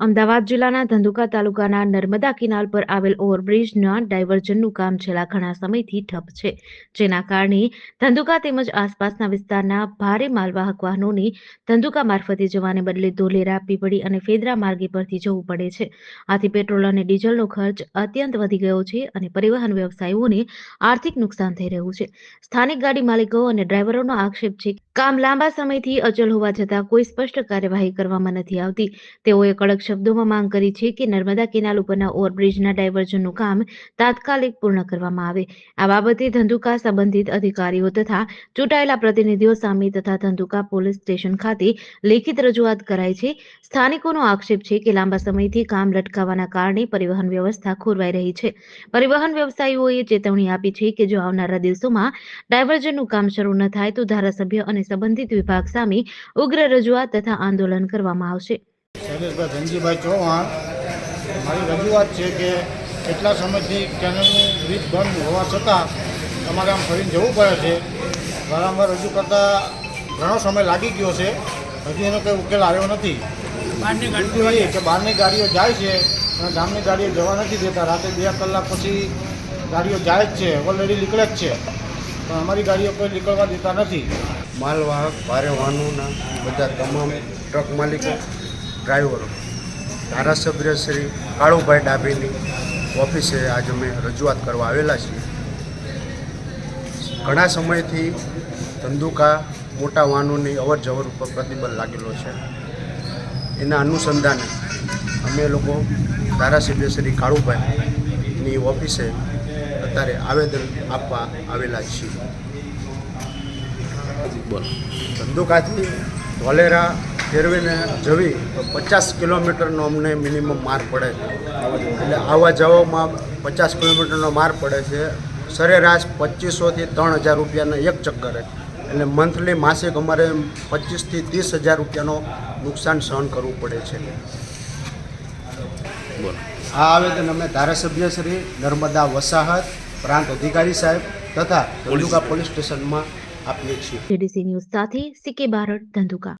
અમદાવાદ જિલ્લાના ધંધુકા તાલુકાના નર્મદા કિનાર પર આવેલ ઓવરબ્રિજના ડાયવર્ઝનનું કામ છેલ્લા ઘણા સમયથી ઠપ છે. જેના કારણે ધંધુકા તેમજ આસપાસના વિસ્તારના ભારે માલવાહક વાહનોને ધંધુકા મારફતે જવાને બદલે ધોલેરા, પીપળી અને ફેદરા માર્ગે પરથી જવું પડે છે. આથી પેટ્રોલ અને ડીઝલનો ખર્ચ અત્યંત વધી ગયો છે અને પરિવહન વ્યવસાયીઓને આર્થિક નુકસાન થઈ રહ્યું છે. સ્થાનિક ગાડી માલિકો અને ડ્રાઈવરોનો આક્ષેપ છે કામ લાંબા સમયથી અચલ હોવા છતાં કોઈ સ્પષ્ટ કાર્યવાહી કરવામાં નથી આવતી. તેઓએ કડક શબ્દોમાં માંગ કરી છે કે નર્મદા કેનાલ ઉપરના ઓવરબ્રિજના ડાયવર્ઝનનું કામ તાત્કાલિક પૂર્ણ કરવામાં આવે. આ બાબતે ધંધુકા સંબંધિત અધિકારીઓ તથા ચૂંટાયેલા પ્રતિનિધિઓ સામે તથા ધંધુકા પોલીસ સ્ટેશન ખાતે લેખિત રજૂઆત કરાઈ છે. સ્થાનિકોનો આક્ષેપ છે કે લાંબા સમયથી કામ લટકાવવાના કારણે પરિવહન વ્યવસ્થા ખોરવાઈ રહી છે. પરિવહન વ્યવસાયીઓએ ચેતવણી આપી છે કે જો આવનારા દિવસોમાં ડાયવર્ઝનનું કામ શરૂ ન થાય તો ધારાસભ્ય અને સંબંધિત વિભાગ સામે ઉગ્ર રજૂઆત તથા આંદોલન કરવામાં આવશે. શૈલેષભાઈ ધનજીભાઈ ચૌહાણ મારી રજૂઆત છે કે એટલા સમયથી ચેનલનું વીજ બંધ હોવા છતાં તમારે આમ ફરીને જવું પડે છે. વારંવાર રજૂ કરતાં ઘણો સમય લાગી ગયો છે. હજી એનો કંઈ ઉકેલ આવ્યો નથી. એ કે બહારની ગાડીઓ જાય છે અને ગામની ગાડીઓ જવા નથી દેતા. રાતે બે કલાક પછી ગાડીઓ જાય જ છે. ઓલરેડી નીકળે જ છે. પણ અમારી ગાડીઓ કોઈ નીકળવા દેતા નથી. માલવાહક ભારે વાહનોના બધા તમામ ટ્રક માલિકો ડ્રાઈવરો. ધારાસભ્ય શ્રી કાળુભાઈ ડાભીની ઓફિસે આજે અમે રજૂઆત કરવા આવેલા છીએ. ઘણા સમયથી ધંધુકા મોટા વાહનોની અવર જવર ઉપર પ્રતિબંધ લાગેલો છે. એના અનુસંધાને અમે લોકો ધારાસભ્ય શ્રી કાળુભાઈની ઓફિસે અત્યારે આવેદન આપવા આવેલા છીએ. ધંધુકાથી ધોલેરા ફેરવીને જવી તો પચાસ કિલોમીટરનો અમને મિનિમમ માર પડે. છે એટલે આવવા જવામાં પચાસ કિલોમીટરનો માર પડે છે. સરેરાશ પચીસોથી ત્રણ હજાર રૂપિયાના એક ચક્કરે એટલે મંથલી માસિક અમારે પચીસથી ત્રીસ હજાર રૂપિયાનો નુકસાન સહન કરવું પડે છે. આ આવેદન અમે ધારાસભ્ય શ્રી નર્મદા વસાહત પ્રાંત અધિકારી સાહેબ તથા ધંધુકા પોલીસ સ્ટેશનમાં આપીએ છીએ. ન્યૂઝ સાથે સીકે બારડ ધંધુકા.